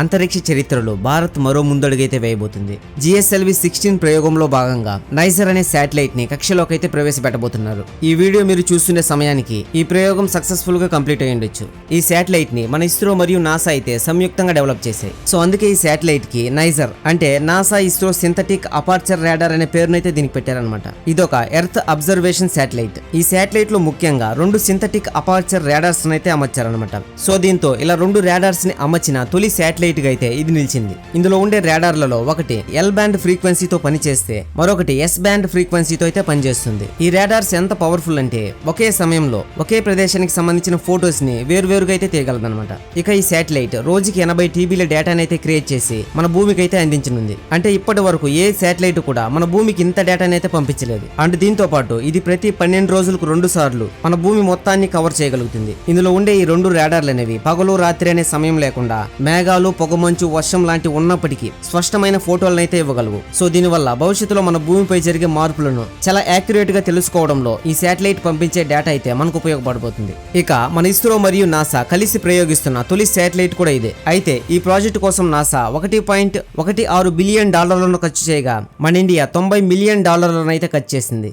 అంతరిక్ష చరిత్రలో భారత్ మరో ముందడుగైతే వేయబోతుంది. జిఎస్ఎల్వి సిక్స్టీన్ ప్రయోగంలో భాగంగా నైజర్ అనే శాటిలైట్ని కక్షలోకైతే ప్రవేశపెట్టబోతున్నారు. ఈ వీడియో మీరు చూస్తున్న సమయానికి ఈ ప్రయోగం సక్సెస్ఫుల్గా కంప్లీట్ అయి ఉండొచ్చు. ఈ శాటిలైట్ని మన ఇస్రో మరియు నాసా అయితే సంయుక్తంగా డెవలప్ చేశాయి. సో అందుకే ఈ శాటిలైట్కి నైజర్ అంటే NASA ISRO synthetic aperture radar అనే పేరునైతే దీనికి పెట్టారనమాట ఇదొక ఎర్త్ అబ్జర్వేషన్ శాటిలైట్. ఈ శాటిలైట్లో ముఖ్యంగా రెండు సింథటిక్ అపార్చర్ రాడార్స్ అయితే అమర్చారనమాట సో దీంతో ఇలా రెండు రాడార్స్ని అమర్చిన తొలి శాటిలైట్ గా అయితే ఇది నిలిచింది. ఇందులో ఉండే రాడార్లలో ఒకటి ఎల్ బ్యాండ్ ఫ్రీక్వెన్సీతో పనిచేస్తే మరొకటి ఎస్ బ్యాండ్ ఫ్రీక్వెన్సీతో అయితే పనిచేస్తుంది. ఈ రాడార్స్ ఎంత పవర్ఫుల్ అంటే ఒకే సమయంలో ఒకే ప్రదేశానికి సంబంధించిన ఫొటోస్ని వేరువేరుగా అయితే తీయగలదనమాట ఇక ఈ శాటిలైట్ రోజుకి ఎనభై టీబీల డేటాని అయితే క్రియేట్ చేసి మన భూమికి అయితే అందించనుంది. అంటే ఇప్పటి వరకు ఏ శాటిలైట్ కూడా మన భూమికి ఇంత డేటాని అయితే పంపించలేదు. అండ్ దీంతో పాటు ఇది ప్రతి పన్నెండు రోజులకు రెండు సార్లు మన భూమి మొత్తాన్ని కవర్ చేయగలుగుతుంది. ఇందులో ఉండే ఈ రెండు రాడార్లు అనేవి పగలు రాత్రి అనే సమయం లేకుండా మేఘాలు పొగమంచు వర్షం లాంటి ఉన్నప్పటికీ స్పష్టమైన ఫోటోలనైతే అయితే ఇవ్వగలవు. సో దీనివల్ల భవిష్యత్తులో మన భూమిపై జరిగే మార్పులను చాలా యాక్యురేట్గా తెలుసుకోవడంలో ఈ శాటిలైట్ పంపించే డేటా అయితే మనకు ఉపయోగపడబోతుంది. ఇక మన ఇస్రో మరియు నాసా కలిసి ప్రయోగిస్తున్న తొలి శాటిలైట్ కూడా ఇదే. అయితే ఈ ప్రాజెక్టు కోసం నాసా ఒకటి పాయింట్ ఒకటి ఆరు బిలియన్ డాలర్లను ఖర్చు చేయగా మన ఇండియా తొంభై మిలియన్ డాలర్లను అయితే ఖర్చు చేసింది.